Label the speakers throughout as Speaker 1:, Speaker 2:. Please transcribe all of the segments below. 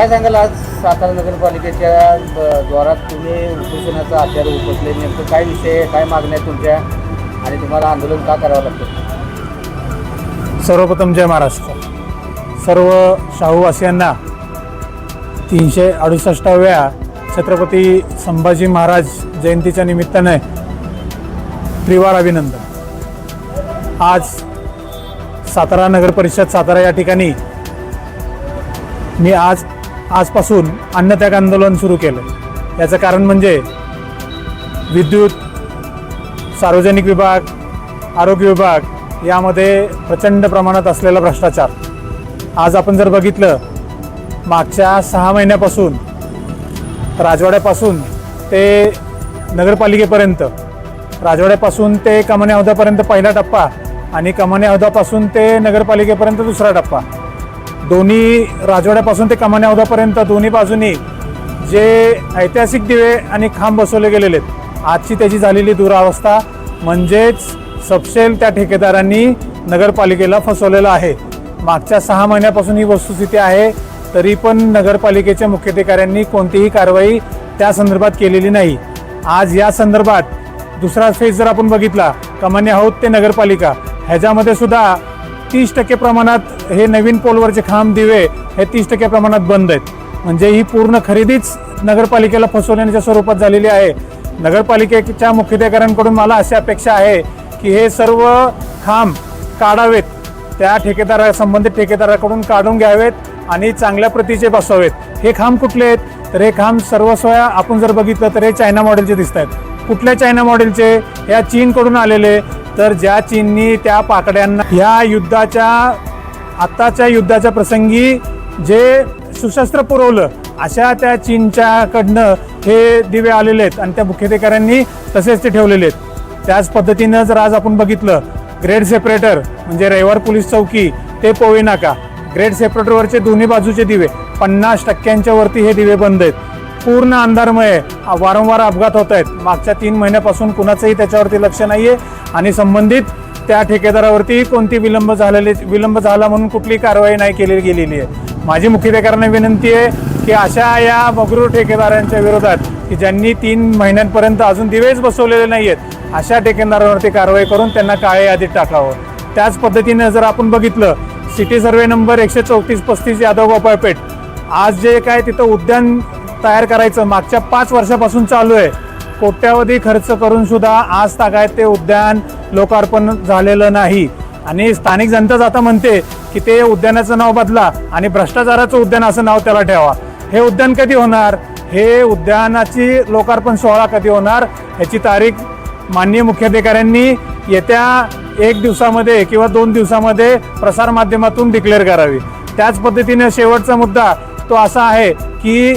Speaker 1: काय सांगाल आज सातारा नगरपालिकेच्या द्वारा द्वारात तुम्ही उपोषणाचा आचार उपसले नेमकं काय विषय आहे, काय मागण्या आहेत तुमच्या? आणि तुम्हाला आंदोलन का करावं लागतं?
Speaker 2: सर्वप्रथम जय महाराष्ट्र. सर्व शाहूवासियांना तीनशे अडुसष्टाव्या छत्रपती संभाजी महाराज जयंतीच्या निमित्ताने त्रिवार अभिनंदन. आज सातारा नगर परिषद सातारा या ठिकाणी मी आज आजपासून अन्नत्याग आंदोलन सुरू केलं. याचं कारण म्हणजे विद्युत सार्वजनिक विभाग आरोग्य विभाग यामध्ये प्रचंड प्रमाणात असलेला भ्रष्टाचार. आज आपण जर बघितलं मागच्या सहा महिन्यापासून राजवाड्यापासून ते नगरपालिकेपर्यंत राजवाड्यापासून ते कमाने हौदापर्यंत पहिला टप्पा आणि कमाने हौदापासून ते नगरपालिकेपर्यंत दुसरा टप्पा. दोन्ही राजवाड्यापासून ते कमाने दोन्ही बाजूनी जे ऐतिहासिक दिवे आणि खांब बसवले गेलेले आहेत आजची त्याची झालेली दुरावस्था म्हणजेच सपशेल त्या ठेकेदारांनी नगरपालिकेला फसवलेलं आहे. मागच्या सहा महिन्यापासून ही वस्तुस्थिती आहे तरी पण नगरपालिकेच्या मुख्याधिकाऱ्यांनी कोणतीही कारवाई त्या संदर्भात केलेली नाही. आज या संदर्भात दुसरा फेज जर आपण बघितला कमान्य आहोत ते नगरपालिका. ह्याच्यामध्ये सुद्धा तीस टक्के प्रमाणात हे नवीन पोलवरचे खांब दिवे हे तीस टक्के प्रमाणात बंद आहेत. म्हणजे ही पूर्ण खरेदीच नगरपालिकेला फसवण्याच्या स्वरूपात झालेली आहे. नगरपालिकेच्या मुख्याधिकाऱ्यांकडून मला अशी अपेक्षा आहे की हे सर्व खांब काढावेत त्या ठेकेदारा संबंधित ठेकेदाराकडून काढून घ्यावेत आणि चांगल्या प्रतीचे बसवावेत हे खांब कुठले आहेत? तर हे खांब सर्व सोया आपण जर बघितलं तर हे चायना मॉडेलचे दिसत आहेत कुठल्या चायना मॉडेलचे? या चीनकडून आलेले तर ज्या चीननी त्या पाकड्यांना ह्या युद्धाच्या आत्ताच्या युद्धाच्या प्रसंगी जे सुशस्त्र पुरवलं अशा त्या चीनच्याकडनं हे दिवे आलेले आहेत आणि त्या मुख्याधिकाऱ्यांनी तसेच ते ठेवलेले आहेत. त्याच पद्धतीनं जर आज आपण बघितलं ग्रेड सेपरेटर म्हणजे रविवार पोलीस चौकी ते पोवे नाका. ग्रेड सेपरेटरवरचे दोन्ही बाजूचे दिवे पन्नास टक्क्यांच्या वरती हे दिवे बंद आहेत. पूर्ण अंधारमय वारंवार अपघात होत आहेत. मागच्या तीन महिन्यापासून कुणाचंही त्याच्यावरती लक्ष नाही आहे आणि संबंधित त्या ठेकेदारावरती कोणती विलंब झालेली विलंब झाला म्हणून कुठली कारवाई नाही केली गेलेली आहे. माझी मुख्याधिकाऱ्यांना विनंती आहे की अशा या मगरूर ठेकेदारांच्या विरोधात की ज्यांनी तीन महिन्यांपर्यंत अजून दिवेच बसवलेले नाही आहेत अशा ठेकेदारावरती कारवाई करून त्यांना काळे यादीत टाकावं. त्याच पद्धतीने जर आपण बघितलं सिटी सर्वे नंबर एकशे चौतीस पस्तीस यादव गोपाळपेठ आज जे काय तिथं उद्यान तयार करायचं. मागच्या पाच वर्षापासून चालू आहे. कोट्यावधी खर्च करून सुद्धा आज तागायत ते उद्यान लोकार्पण झालेलं नाही. आणि स्थानिक जनताच आता म्हणते की ते उद्यानाचं नाव बदला आणि भ्रष्टाचाराचं उद्यान असं नाव त्याला ठेवा. हे उद्यान कधी होणार? हे उद्यानाची लोकार्पण सोहळा कधी होणार? ह्याची तारीख माननीय मुख्याधिकाऱ्यांनी येत्या एक दिवसामध्ये किंवा दोन दिवसामध्ये प्रसारमाध्यमातून डिक्लेअर करावी. त्याच पद्धतीने शेवटचा मुद्दा तो असा आहे की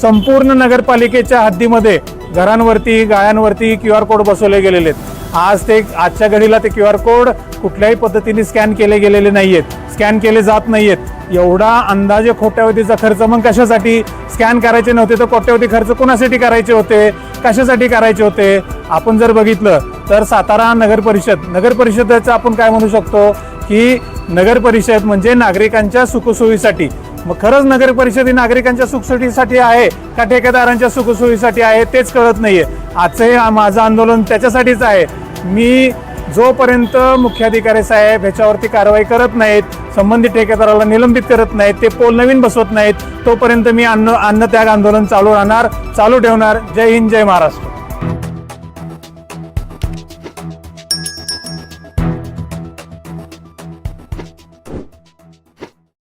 Speaker 2: संपूर्ण नगरपालिकेच्या हद्दीमध्ये घरांवरती गाळ्यांवरती क्यू आर कोड बसवले गेलेले आहेत. आज ते आजच्या घडीला ते क्यू आर कोड कुठल्याही पद्धतीने स्कॅन केले गेलेले नाही आहेत स्कॅन केले जात नाही आहेत एवढा अंदाजे कोट्यावधीचा खर्च मग कशासाठी? स्कॅन करायचे नव्हते तर कोट्यावधी खर्च कोणासाठी करायचे होते? कशासाठी करायचे होते? आपण जर बघितलं तर सातारा नगर परिषद नगर परिषदेचं आपण काय म्हणू शकतो? की नगर परिषद म्हणजे नागरिकांच्या सुखसोयीसाठी मग खरंच नगर परिषद ही नागरिकांच्या सुखसोयीसाठी आहे का ठेकेदारांच्या सुखसोयीसाठी आहे तेच कळत नाहीये. आजचं हे माझं आंदोलन त्याच्यासाठीच आहे. मी जोपर्यंत मुख्याधिकारी साहेब ह्याच्यावरती कारवाई करत नाहीत संबंधित ठेकेदाराला निलंबित करत नाहीत ते पोल नवीन बसवत नाहीत तोपर्यंत मी अन्न अन्नत्याग आंदोलन चालू राहणार चालू ठेवणार. जय हिंद जय महाराष्ट्र.